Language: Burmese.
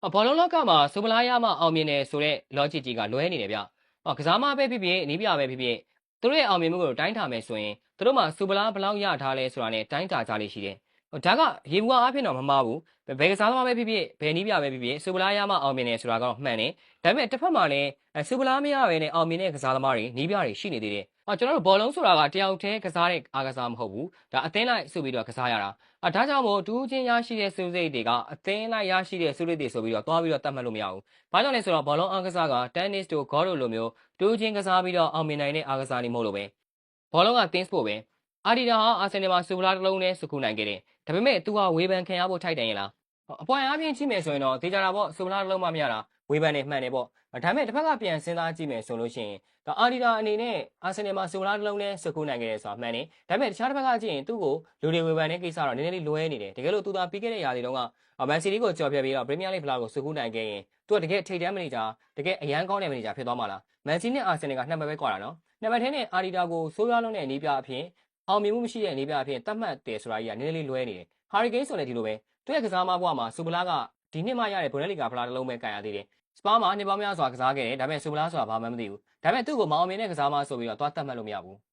။ဘောလုံးလောကမှာစူပလာရမှအောင်မြင်တယ်ဆိုတဲ့ logic ကြီးကလွဲနေတယ်ဗျ။အော်ကစားမပဲဖြစ်ဖြစ်နီးပြပဲဖြစ်ဖြစ်သူတို့ရဲ့အောင်မြင်မှုကိုတိုင်းထားမယ်ဆိုရင်သူတို့မှာစူပလာဘယ်လောက်ရထားလဲဆိုတာနဲ့တိုင်းတာကြလိမ့်ရှိတယ်။ ဒါကရေဘူးအားဖြင့်တော့မမှားဘူး။ဘယ်ကစားသမားပဲဖြစ်ဖြစ်ဘယ်နီးပြပဲဖြစ်ဖြစ်စူပလာရမှအောင်မြင်တယ်ဆိုတာကတော့မှန်တယ်။ဒါပေမဲ့တစ်ဖက်မှာလည်းစူပလာမရပဲနဲ့အောင်မြင်တဲ့ကစားသမားတွေနီးပြတွေရှိနေသေးတယ်။အော်ကျွန်တော်တို့ဘောလုံးဆိုတာကတယောက်တည်းကစားတဲ့အားကစားမဟုတ်ဘူး။ဒါအသင်းလိုက်ဆိုပြီးတော့ကစားရတာ။အဲဒါကြောင့်မို့တူးချင်းရရှိတဲ့စုစိတ်တွေကအသင်းလိုက်ရရှိတဲ့စုစိတ်တွေဆိုပြီးတော့တွားပြီးတော့တတ်မှတ်လို့မရဘူး။ဘာကြောင့်လဲဆိုတော့ဘောလုံးအားကစားက tennis တို့ golf တို့လိုမျိုးတူးချင်းကစားပြီးတော့အောင်မြင်နိုင်တဲ့အားကစားနေမဟုတ်လို့ပဲ။ဘောလုံးက team sport ပဲ။ အာဒီတာဟာအာဆင်နယ်မှာစူပလာတစ်လုံးနဲ့စကူနိုင်ခဲ့တယ်။ဒါပေမဲ့သူကဝေဖန်ခံရဖို့ထိုက်တန်ရင်လား။အပွင့်အားဖြင့်ကြည့်မယ်ဆိုရင်တော့ဒေကြတာပေါ့စူပလာတစ်လုံးမှမရတာဝေဖန်နေမှန်တယ်ပေါ့။ဒါပေမဲ့တစ်ဖက်ကပြန်စဉ်းစားကြည့်မယ်ဆိုလို့ရှိရင်ဒါအာဒီတာအနေနဲ့အာဆင်နယ်မှာစူပလာတစ်လုံးနဲ့စကူနိုင်ခဲ့တယ်ဆိုတာမှန်တယ်။ဒါပေမဲ့တခြားတစ်ဖက်ကကြည့်ရင်သူ့ကိုလူတွေဝေဖန်တဲ့ကိစ္စတော့နည်းနည်းလေးလွဲနေတယ်။တကယ်လို့သူသာပြီးခဲ့တဲ့ရာသီတုန်းကမန်စီးတီးကိုကြော်ပြပြီးတော့ပရီးမီးယားလိဖလားကိုစကူနိုင်ခဲ့ရင်သူကတကယ်ထိပ်တန်းမန်နေဂျာတကယ်အရန်ကောင်းတဲ့မန်နေဂျာဖြစ်သွားမှာလား။မန်စီးနဲ့အာဆင်နယ်ကနှစ်မှတ်ပဲကွာတာနော်။နှစ်မှတ်ထဲနဲ့အာဒီတာကိုဆိုးရွားလုံးတဲ့နေပြအဖြစ် အောင်မြင်မှုမရှိတဲ့နေပြအဖြစ်တတ်မှတ်တယ်ဆိုတာကြီးကနည်းနည်းလေးလွဲနေတယ်။ဟာရီကိန်းဆိုလည်းဒီလိုပဲသူ့ရဲ့ကစားမဘွားမှာစူပလာကဒီနှစ်မှရတဲ့ဘွန်ဒလီဂါဖလားတစ်လုံးပဲကန်ရသေးတယ်။စပါးမှာနှစ်ပေါင်းများစွာကစားခဲ့တယ်ဒါပေမဲ့စူပလာဆိုတာဘာမှမသိဘူး။ဒါပေမဲ့သူ့ကိုမအောင်မြင်တဲ့ကစားမဆိုပြီးတော့သွားတတ်မှတ်လို့မရဘူး။